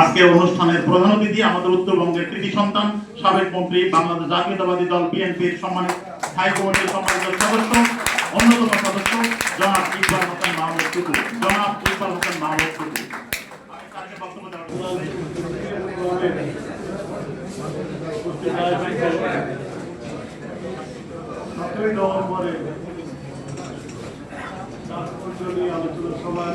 আজকে অনুষ্ঠানের প্রধান অতিথি আমাদের উত্তরবঙ্গের কৃতি সন্তান, সাবেক মন্ত্রী বাংলাদেশ জাতীয়তাবাদী দল বিএনপির সম্মানিত কমিটির সম্মানিত সদস্য, অন্যতম সদস্য জনাব ইকবাল হোসেন মাহমুদ টুকু জনাব ইকবাল হোসেন মাহমুদ টুকু আলোচনা সভার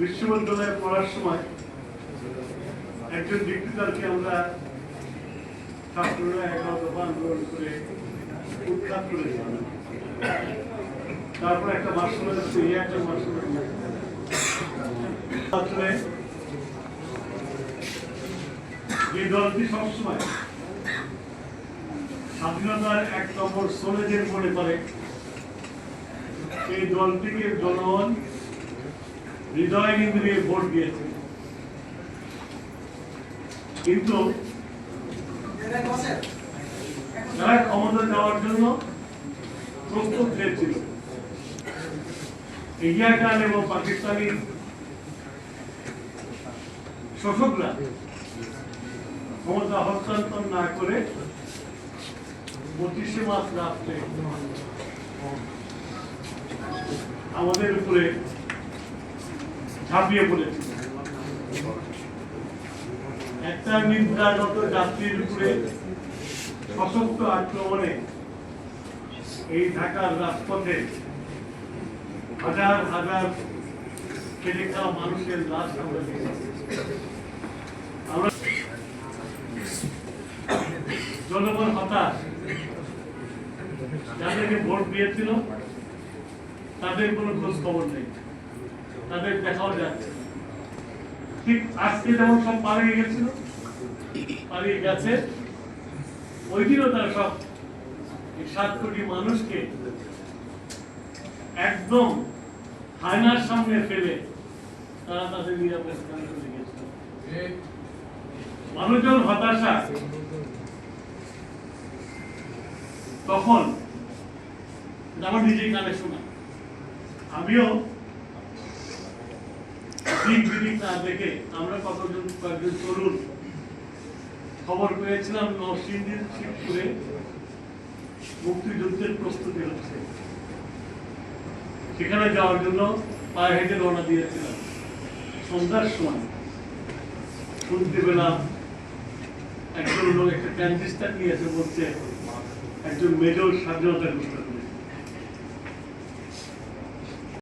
বিশ্ববিদ্যালয়ে পড়ার সময় একজন ডিক্টেটারকে আমরা ছাত্ররা এগারো দফা আন্দোলন করে উৎখাত করেছিলাম তারপর একটা এই একটা মার্শাল আসলে যে দলটি সবসময় স্বাধীনতার এক নম্বর সোলেদের মনে করে সেই দলটিকে জনগণ হৃদয় ইন্দ্রিয়ে ভোট দিয়েছে। কিন্তু যারা ক্ষমতা জন্য প্রস্তুত হয়েছিল, ইন্ডিয়া খান এবং পাকিস্তানি শোষকরা ক্ষমতা হস্তান্তর না করে পঁচিশে মাস রাত্রে আমাদের উপরে ঝাঁপিয়ে পড়েছিল একটা নিদ্রাগত যাত্রীর উপরে সশক্ত আক্রমণে এই ঢাকার রাজপথে হাজার হাজার খেটে মানুষের লাশ আমরা আমরা জনগণ হতাশ। যাদেরকে ভোট দিয়েছিল, তাদের কোনো খোঁজ খবর নেই। তাদের দেখাও যাচ্ছে। ঠিক আজকে যেমন সব পালিয়ে গেছিল, পালিয়ে গেছে, ওই দিনও তারা সব সাত কোটি মানুষকে একদম হায়নার সামনে ফেলে তারা তাদের নিরাপদ স্থানে চলে গেছিল। মানুষজন হতাশা। তখন আমার নিজেই কানে শোনা। আমিও দেখে আমরা কতজন, কয়েকজন তরুণ খবর পেয়েছিলাম শিবপুরে। মুক্তিযুদ্ধের প্রস্তুতি হচ্ছে। সেখানে যাওয়ার জন্য পায়ে হেঁটে রওনা দিয়েছিলাম। সন্ধ্যার সময় শুনতে পেলাম একজন লোক একটা ট্রানজিস্টার নিয়ে এসে বলছে, একজন মেজর স্বাধীনতা